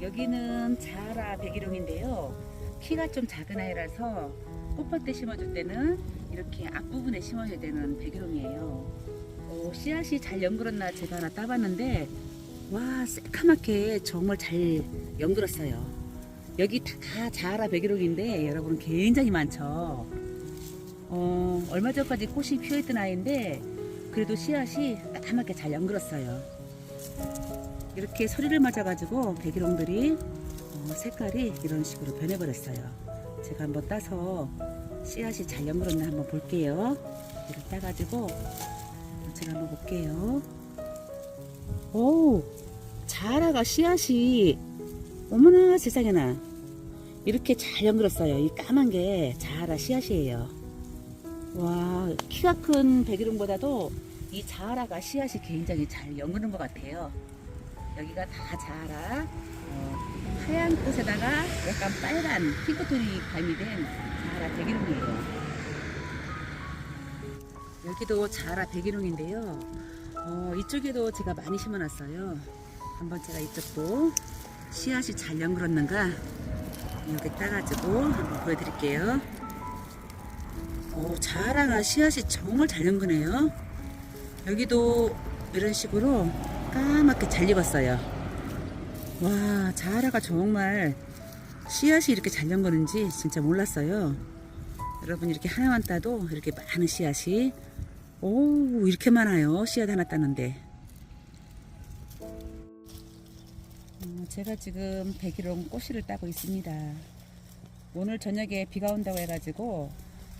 여기는 자라 백일홍인데요. 키가 좀 작은 아이라서 꽃밭에 심어줄 때는 이렇게 앞부분에 심어야 되는 백일홍이에요. 어, 씨앗이 잘 연그렀나 제가 하나 따봤는데 와 새카맣게 정말 잘 연그렀어요. 여기 다 자라 백일홍인데 여러분 굉장히 많죠. 어, 얼마 전까지 꽃이 피어있던 아이인데 그래도 씨앗이 까맣게 잘 연그렀어요. 이렇게 소리를 맞아가지고 백일홍들이 어, 색깔이 이런 식으로 변해버렸어요. 제가 한번 따서 씨앗이 잘 연그렀나 한번 볼게요. 이를 따가지고 제가 한번 볼게요. 오, 자라가 씨앗이 어머나 세상에나 이렇게 잘 연그렀어요. 이 까만 게 자라 씨앗이에요. 와, 키가 큰 백일홍보다도 이 자라가 씨앗이 굉장히 잘 연그는 것 같아요. 여기가 다 자라 어, 하얀 꽃에다가 약간 빨간 핑크톤이 가미된 자라 백일홍이에요. 여기도 자라 백일홍인데요. 어, 이쪽에도 제가 많이 심어놨어요. 한번 제가 이쪽도 씨앗이 잘 연그렀는가 이렇게 따가지고 한번 보여드릴게요. 오, 자라가 씨앗이 정말 잘 연그네요. 여기도 이런 식으로 까맣게 잘 익었어요. 와, 자라가 정말 씨앗이 이렇게 잘 연거는지 진짜 몰랐어요. 여러분 이렇게 하나만 따도 이렇게 많은 씨앗이 오 이렇게 많아요. 씨앗 하나 따는데. 어, 제가 지금 백일홍 꽃씨를 따고 있습니다. 오늘 저녁에 비가 온다고 해가지고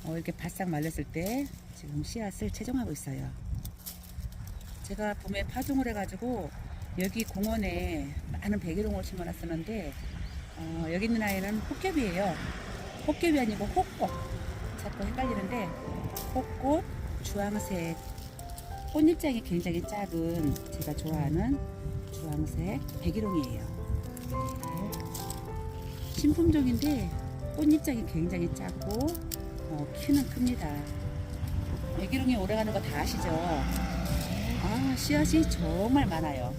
어, 이렇게 바싹 말렸을 때 지금 씨앗을 채종하고 있어요. 제가 봄에 파종을 해가지고 여기 공원에 많은 백일홍을 심어놨었는데 어, 여기 있는 아이는 호깨비예요. 호깨비 아니고 호꽃. 자꾸 헷갈리는데 호꽃 주황색 꽃잎장이 굉장히 작은 제가 좋아하는 주황색 백일홍이에요. 네. 신품종인데 꽃잎장이 굉장히 작고 어, 키는 큽니다. 백일홍이 오래가는 거 다 아시죠? 아 씨앗이 정말 많아요.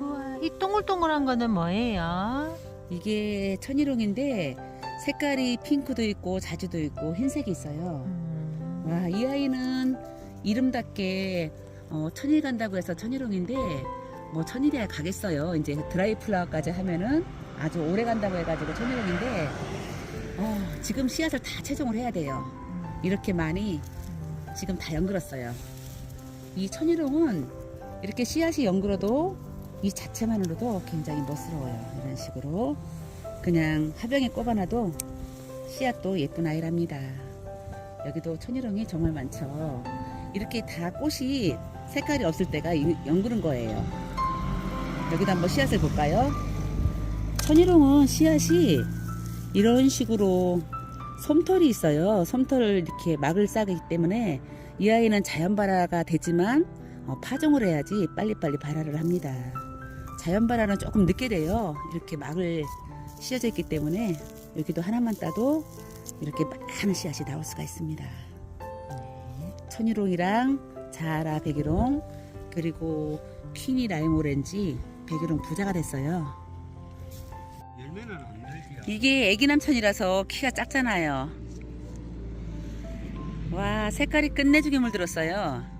우와, 이 동글동글한 거는 뭐예요? 이게 천일홍인데 색깔이 핑크도 있고 자주도 있고 흰색이 있어요. 음, 와, 이 아이는 이름답게 어, 천일 간다고 해서 천일홍인데 뭐 천일이야 가겠어요. 이제 드라이 플라워까지 하면은 아주 오래 간다고 해가지고 천일홍인데 어, 지금 씨앗을 다 채종을 해야 돼요. 이렇게 많이 지금 다 연글었어요. 이 천일홍은 이렇게 씨앗이 연글어도 이 자체만으로도 굉장히 멋스러워요. 이런 식으로 그냥 화병에 꼽아놔도 씨앗도 예쁜 아이랍니다. 여기도 천일홍이 정말 많죠. 이렇게 다 꽃이 색깔이 없을 때가 이- 연그른 거예요. 여기도 한번 씨앗을 볼까요? 천일홍은 씨앗이 이런 식으로 솜털이 있어요. 솜털을 이렇게 막을 싸기 때문에 이 아이는 자연 발화가 되지만 어, 파종을 해야지 빨리빨리 발화를 합니다. 자연 발화는 조금 늦게 돼요. 이렇게 막을 씌어져 있기 때문에 여기도 하나만 따도 이렇게 많은 씨앗이 나올 수가 있습니다. 네. 천일홍이랑 자라 백일홍 그리고 퀸이 라임 오렌지 백일홍 부자가 됐어요. 이게 애기 남천이라서 키가 작잖아요. 와 색깔이 끝내주게 물들었어요.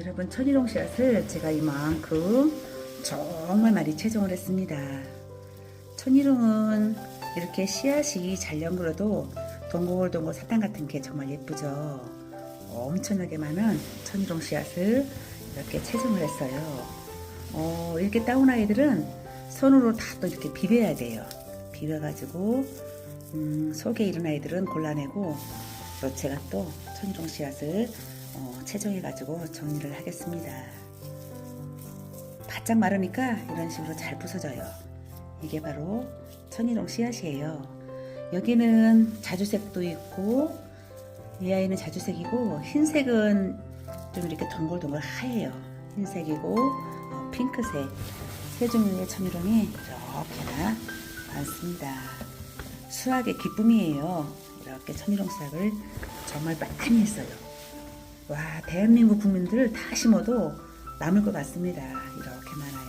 여러분 천일홍 씨앗을 제가 이만큼 정말 많이 채종을 했습니다. 천일홍은 이렇게 씨앗이 잘 연그러도 동글동글 사탕 같은 게 정말 예쁘죠. 엄청나게 많은 천일홍 씨앗을 이렇게 채종을 했어요. 어, 이렇게 따온 아이들은 손으로 다 또 이렇게 비벼야 돼요. 비벼가지고 음, 속에 이른 아이들은 골라내고 또 제가 또 천종 씨앗을 어, 채종해가지고 정리를 하겠습니다. 바짝 마르니까 이런 식으로 잘 부서져요. 이게 바로 천일홍 씨앗이에요. 여기는 자주색도 있고 이 아이는 자주색이고 흰색은 좀 이렇게 동글동글 하얘요. 흰색이고 어, 핑크색 세 종류의 천일홍이 이렇게나 많습니다. 수학의 기쁨이에요. 이렇게 천일홍 수학을 정말 많이 했어요. 와 대한민국 국민들 다 심어도 남을 것 같습니다. 이렇게 많아요.